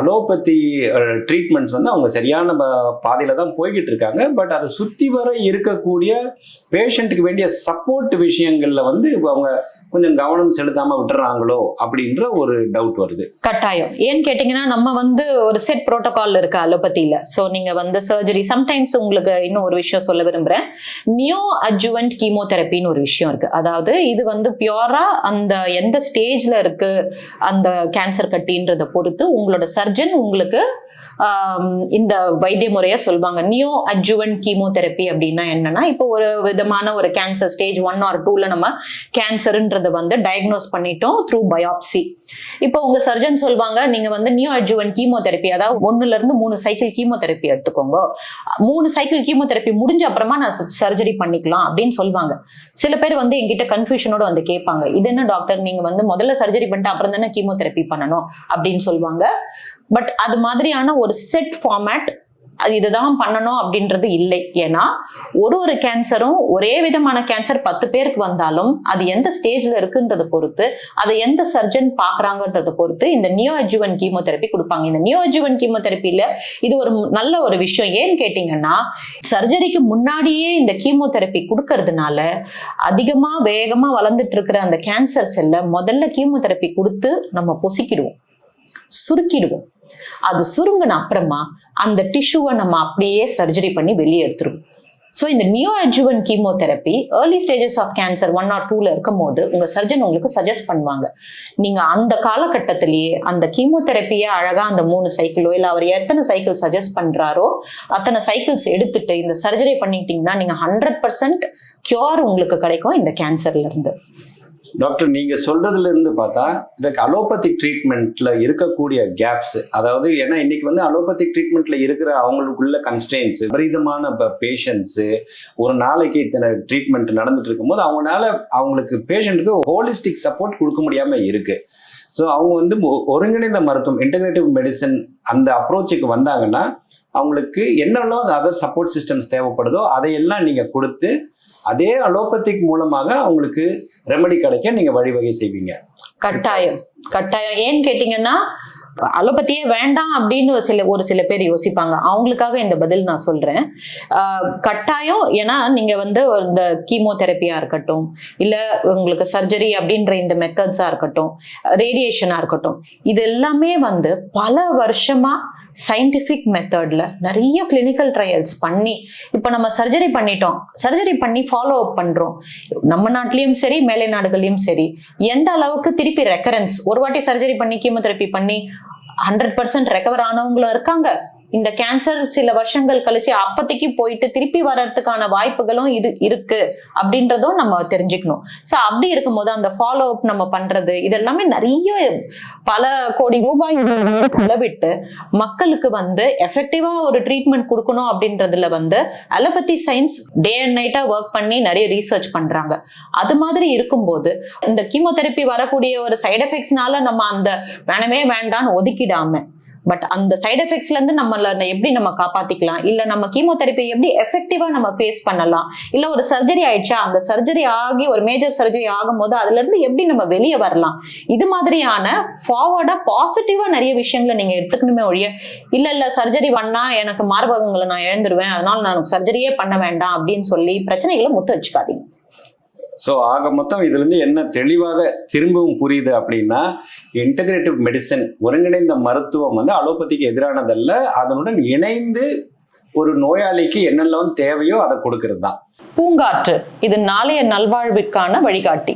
Allopathy treatments வந்து அவங்க சரியான பாதையில் தான் போய்கிட்டு இருக்காங்க. பட் அதை சுற்றி வர இருக்கக்கூடிய பேஷண்ட்டுக்கு வேண்டிய சப்போர்ட் விஷயங்களில் வந்து இப்போ அவங்க கொஞ்சம் கவனம் செலுத்தாமல் விட்டுறாங்களோ அப்படின்ற ஒரு டவுட் வருது. கட்டாயம். ஏன்னு கேட்டிங்கன்னா நம்ம வந்து ஒரு செட் ப்ரோட்டோகால் இருக்கு அலோபதியில ஸோ நீங்க வந்து சர்ஜரி சம்டைம்ஸ் உங்களுக்கு இன்னும் ஒரு விஷயம் சொல்ல விரும்புறேன். நியோ அஜுவன்ட் கீமோதெரப்பின்னு ஒரு விஷயம் இருக்கு. அதாவது இது வந்து பியூரா அந்த எந்த ஸ்டேஜ்ல இருக்கு அந்த கேன்சர் கட்டின்றத பொறுத்து உங்களோட சர்ஜன் உங்களுக்கு இந்த வைத்திய முறையை சொல்லுவாங்க நியோ அஜுவன் கீமோதெரப்பி அப்படின்னா என்னன்னா இப்போ ஒரு விதமான ஒரு கேன்சர் ஸ்டேஜ் ஒன் ஆர் டூல நம்ம கேன்சருன்றது வந்து டயக்னோஸ் பண்ணிட்டோம் த்ரூ பயாப்சி இப்போ உங்க சர்ஜன் சொல்வாங்க நீங்க வந்து நியூ அஜுவன் கீமோதெரப்பி அதாவது ஒன்னுல இருந்து மூணு சைக்கிள் கீமோதெரப்பி எடுத்துக்கோங்க. மூணு சைக்கிள் கீமோதெரப்பி முடிஞ்ச அப்புறமா நான் சர்ஜரி பண்ணிக்கலாம் அப்படின்னு சொல்லுவாங்க சில பேர் வந்து என்கிட்ட கன்ஃபியூஷனோட வந்து கேட்பாங்க. இது என்ன டாக்டர் நீங்க வந்து முதல்ல சர்ஜரி பண்ணிட்டு அப்புறம் தானே கீமோதெரப்பி பண்ணணும் அப்படின்னு சொல்லுவாங்க பட் அது மாதிரியான ஒரு செட் ஃபார்மேட் அது இதுதான் பண்ணணும் அப்படின்றது இல்லை. ஏன்னா ஒரு ஒரு கேன்சரும் ஒரே விதமான கேன்சர் பத்து பேருக்கு வந்தாலும் அது எந்த ஸ்டேஜ்ல இருக்குன்றதை பொறுத்து அதை எந்த சர்ஜன் பாக்குறாங்கன்றதை பொறுத்து இந்த நியோ அஜுவன் கீமோதெரப்பி கொடுப்பாங்க. இந்த நியோ அஜுவன் கீமோதெரப்பில இது ஒரு நல்ல ஒரு விஷயம். ஏன்னு கேட்டீங்கன்னா சர்ஜரிக்கு முன்னாடியே இந்த கீமோதெரப்பி கொடுக்கறதுனால அதிகமா வேகமா வளர்ந்துட்டு இருக்கிற அந்த கேன்சர் செல்லை முதல்ல கீமோதெரப்பி கொடுத்து நம்ம பொசிக்கிடுவோம். சுருக்கிடுவோம். அது சுருங்கின அப்புறமா அந்த டிஷ்யூவை நம்ம அப்படியே சர்ஜரி பண்ணி வெளியே எடுத்துருவோம் ஸோ இந்த neo adjuvant chemotherapy early stages of cancer one or டூல இருக்கும் போது உங்க சர்ஜன் உங்களுக்கு சஜஸ்ட் பண்ணுவாங்க. நீங்க அந்த காலகட்டத்திலேயே அந்த கீமோதெரப்பியை அழகா அந்த மூணு சைக்கிளோ இல்லை அவர் எத்தனை சைக்கிள் சஜஸ்ட் பண்றாரோ அத்தனை சைக்கிள்ஸ் எடுத்துட்டு இந்த சர்ஜரி பண்ணிட்டீங்கன்னா நீங்க ஹண்ட்ரட் பர்சன்ட் கியூர் உங்களுக்கு கிடைக்கும் இந்த கேன்சர்ல இருந்து. டாக்டர் நீங்க சொல்றதுல இருந்து பார்த்தா இதுக்கு அலோபதிக் ட்ரீட்மெண்ட்ல இருக்கக்கூடிய கேப்ஸ் அதாவது ஏன்னா இன்னைக்கு வந்து அலோபதிக் ட்ரீட்மெண்ட்ல இருக்கிற அவங்களுக்குள்ள கன்ஸ்டன்ஸ் விபரீதமான பேஷண்ட்ஸு ஒரு நாளைக்கு இத்தனை ட்ரீட்மெண்ட் நடந்துட்டு இருக்கும்போது அவங்களால அவங்களுக்கு பேஷண்ட்டுக்கு ஹோலிஸ்டிக் சப்போர்ட் கொடுக்க முடியாம இருக்கு. ஸோ அவங்க வந்து ஒருங்கிணைந்த மருத்துவம் இன்டகிரேட்டிவ் மெடிசன் அந்த அப்ரோச்சுக்கு வந்தாங்கன்னா அவங்களுக்கு என்னெல்லாம் அதர் சப்போர்ட் சிஸ்டம்ஸ் தேவைப்படுதோ அதையெல்லாம் நீங்கள் கொடுத்து அதே அலோபதிக் மூலமாக அவங்களுக்கு ரெமெடி கிடைக்க நீங்க வழிவகை செய்வீங்க. கட்டாயம். கட்டாயம். ஏன்னு கேட்டீங்கன்னா அலோபதியே வேண்டாம் அப்படின்னு ஒரு சில ஒரு சில பேர் யோசிப்பாங்க. அவங்களுக்காக இந்த பதில் நான் சொல்றேன். கட்டாயம் ஏன்னா நீங்க வந்து இந்த கீமோதெரப்பியா இருக்கட்டும் இல்ல உங்களுக்கு சர்ஜரி அப்படின்ற இந்த மெத்தட்ஸா இருக்கட்டும் ரேடியேஷனா இருக்கட்டும் இது எல்லாமே வந்து பல வருஷமா சயின்டிஃபிக் மெத்தட்ல நிறைய கிளினிக்கல் ட்ரையல்ஸ் பண்ணி இப்போ நம்ம சர்ஜரி பண்ணிட்டோம். சர்ஜரி பண்ணி ஃபாலோ அப் பண்றோம். நம்ம நாட்டிலயும் சரி மேலை நாடுகள்லயும் சரி எந்த அளவுக்கு திருப்பி ரெக்கரன்ஸ் ஒரு வாட்டி சர்ஜரி பண்ணி கீமோதெரப்பி பண்ணி ஹண்ட்ரட் பர்சன்ட் ரெக்கவர் ஆனவங்களும் இருக்காங்க. இந்த கேன்சர் சில வருஷங்கள் கழிச்சு அப்போதைக்கு போயிட்டு திருப்பி வர்றதுக்கான வாய்ப்புகளும் இது இருக்கு அப்படின்றதும் நம்ம தெரிஞ்சுக்கணும். ஸோ அப்படி இருக்கும்போது அந்த ஃபாலோ அப் நம்ம பண்றது இதெல்லாமே நிறைய பல கோடி ரூபாய் விட்டு மக்களுக்கு வந்து எஃபெக்டிவா ஒரு ட்ரீட்மெண்ட் கொடுக்கணும் அப்படின்றதுல வந்து அலோபதி சயின்ஸ் டே அண்ட் நைட்டா ஒர்க் பண்ணி நிறைய ரீசர்ச் பண்றாங்க. அது மாதிரி இருக்கும்போது இந்த கீமோதெரப்பி வரக்கூடிய ஒரு சைடு எஃபெக்ட்ஸ்னால நம்ம அந்த வேணவே வேண்டான்னு ஒதுக்கிடாம பட் அந்த சைடு எஃபெக்ட்ஸ்ல இருந்து நம்மள எப்படி நம்ம காப்பாத்திக்கலாம்? இல்ல நம்ம கீமோதெரப்பி எப்படி எஃபெக்டிவா நம்ம ஃபேஸ் பண்ணலாம்? இல்ல ஒரு சர்ஜரி ஆயிடுச்சா? அந்த சர்ஜரி ஆகி ஒரு மேஜர் சர்ஜரி ஆகும்போது அதுல இருந்து எப்படி நம்ம வெளியே வரலாம்? இது மாதிரியான ஃபார்வர்டா பாசிட்டிவா நிறைய விஷயங்களை நீங்க எடுத்துக்கணுமே ஒழிய இல்ல இல்ல சர்ஜரி பண்ணா எனக்கு மார்பகங்களை நான் இழந்துருவேன் அதனால நான் சர்ஜரியே பண்ண வேண்டாம் அப்படின்னு சொல்லி பிரச்சனைகளை முத்து வச்சுக்காதீங்க. ஸோ ஆக மொத்தம் இதுலேருந்து என்ன தெளிவாக திரும்பவும் புரியுது அப்படின்னா இன்டகிரேட்டிவ் மெடிசன் ஒருங்கிணைந்த மருத்துவம் வந்து அலோபதிக்கு எதிரானதல்ல அதனுடன் இணைந்து ஒரு நோயாளிக்கு என்னெல்லாம் தேவையோ அதை கொடுக்கறது தான் பூங்காற்று இது நாளைய நல்வாழ்வுக்கான வழிகாட்டி.